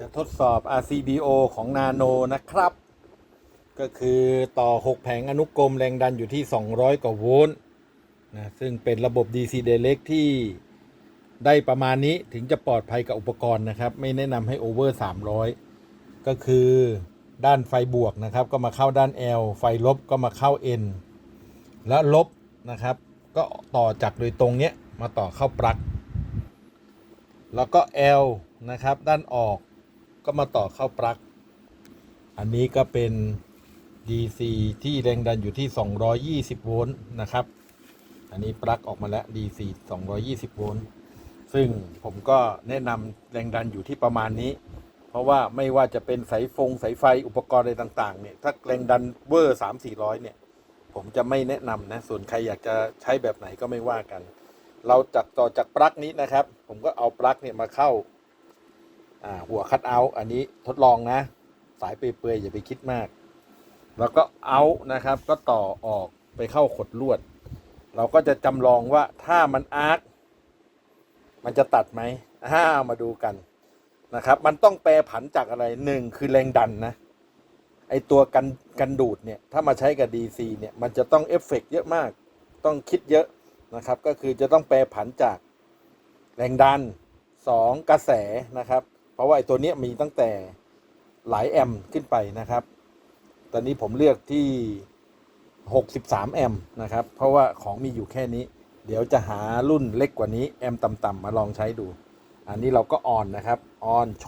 จะทดสอบ RCBO ของ Nano นะครับ ก็คือต่อ 6 แผงอนุกรมแรงดันอยู่ที่ 200 กว่าโวลต์นะซึ่งเป็นระบบ DC Direct ที่ได้ประมาณนี้ถึงจะปลอดภัยกับอุปกรณ์นะครับ ไม่แนะนำให้โอเวอร์ 300 ก็คือด้านไฟบวกนะครับ ก็มาเข้าด้าน L ไฟลบก็มาเข้า N และลบนะครับ ก็ต่อจากโดยตรงเนี้ยมาต่อเข้าปลั๊กแล้วก็ L นะครับ ด้านออก ก็มาต่อเข้าปลั๊ก อันนี้ก็เป็น DC ที่แรงดันอยู่ที่ 220 โวลต์นะครับ อันนี้ปลั๊กออกมาแล้ว DC 220 โวลต์ ซึ่งผมก็แนะนำแรงดันอยู่ที่ประมาณนี้ เพราะว่าไม่ว่าจะเป็นสายฟงสายไฟอุปกรณ์อะไรต่างๆเนี่ย ถ้าแรงดันเวอร์ 3 400 เนี่ย ผมจะไม่แนะนำนะ ส่วนใครอยากจะใช้แบบไหนก็ไม่ว่ากัน เราจากต่อจากปลั๊กนี้นะครับ ผมก็เอาปลั๊กเนี่ยมาเข้าอ่า หัวคัดเอาท์อันนี้ทดลองนะ สายเปื่อยๆอย่าไปคิดมาก แล้วก็เอาท์นะครับ ก็ต่อออกไปเข้าขดลวด เราก็จะจำลองว่าถ้ามันอาร์คมันจะตัดไหมอ่ามาดูกันนะครับ มันต้องแปรผันจากอะไรหนึ่งคือแรงดันนะ ไอตัวกันกันดูดเนี่ย ถ้ามาใช้กับ DC เนี่ย มันจะต้องเอฟเฟกต์เยอะมาก ต้องคิดเยอะนะครับ ก็คือจะต้องแปรผันจากแรงดันสองกระแสนะครับ เพราะว่าไอ้ตัวนี้มีตั้งแต่หลายแอมขึ้นไปนะครับ ตอนนี้ผมเลือกที่ 63 แอมนะครับ เพราะว่าของมีอยู่แค่นี้ เดี๋ยวจะหารุ่นเล็กกว่านี้แอมต่ำๆมาลองใช้ดู อันนี้เราก็ออนนะครับ ออนโช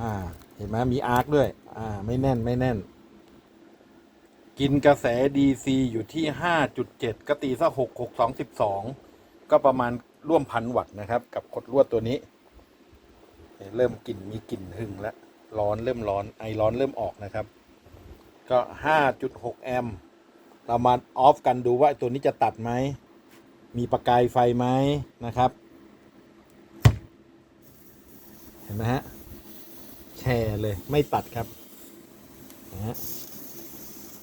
อ่า เห็นไหมมีอาร์คด้วย อ่า ไม่แน่นไม่แน่น กินกระแส DC อยู่ที่ 5.7 ก็ตีซะ6 6 2 12 ก็ประมาณร่วมพันวัตต์นะครับ กับขดลวดตัวนี้ เริ่มกลิ่นมีกลิ่นหึงแล้วร้อนเริ่มร้อนไอร้อนเริ่มออกนะครับ ก็ 5.6 แอมป์เรามาออฟกันดูว่าตัวนี้จะตัดไหม มีประกายไฟไหมนะครับ เห็นไหมฮะ แชร์เลยไม่ตัดครับนะฮะ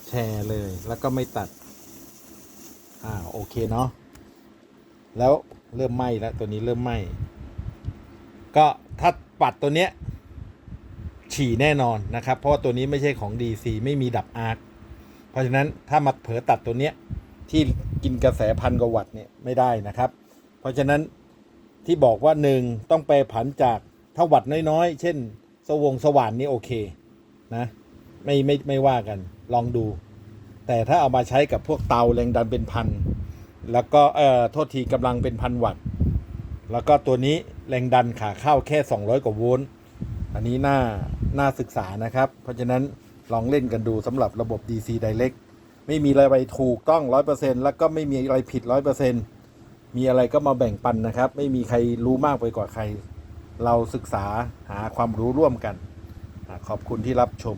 แชร์เลยแล้วก็ไม่ตัด อ่าโอเคเนาะแล้วเริ่มไหม้แล้วตัวนี้เริ่มไหม้ก็ ปัดตัวเนี้ยฉี่แน่นอนนะครับ เพราะว่าตัวนี้ไม่ใช่ของ DC ไม่มีดับอาร์คเพราะฉะนั้นถ้ามาเผลอตัดตัวเนี้ยที่กินกระแสพันกวัตต์เนี่ยไม่ได้นะครับ เพราะฉะนั้นที่บอกว่าหนึ่งต้องแปรผันจากถ้าวัตต์น้อยๆ เช่น สวงสว่านนี่โอเคนะไม่ไม่ไม่ว่ากันลองดู แต่ถ้าเอามาใช้กับพวกเตาแรงดันเป็นพัน แล้วก็เอ่อโทษทีกำลังเป็นพันวัตต์ แล้วก็ตัวนี้แรงดันขาเข้าแค่ 200 กว่าโวลต์อันนี้น่าน่าศึกษานะครับ เพราะฉะนั้นลองเล่นกันดูสำหรับระบบ DC Direct ไม่มีอะไรถูกต้อง 100%แล้วก็ไม่มีอะไรผิด 100%มีอะไรก็มาแบ่งปันนะครับ ไม่มีใครรู้มากไปกว่าใคร เราศึกษาหาความรู้ร่วมกัน ขอบคุณที่รับชม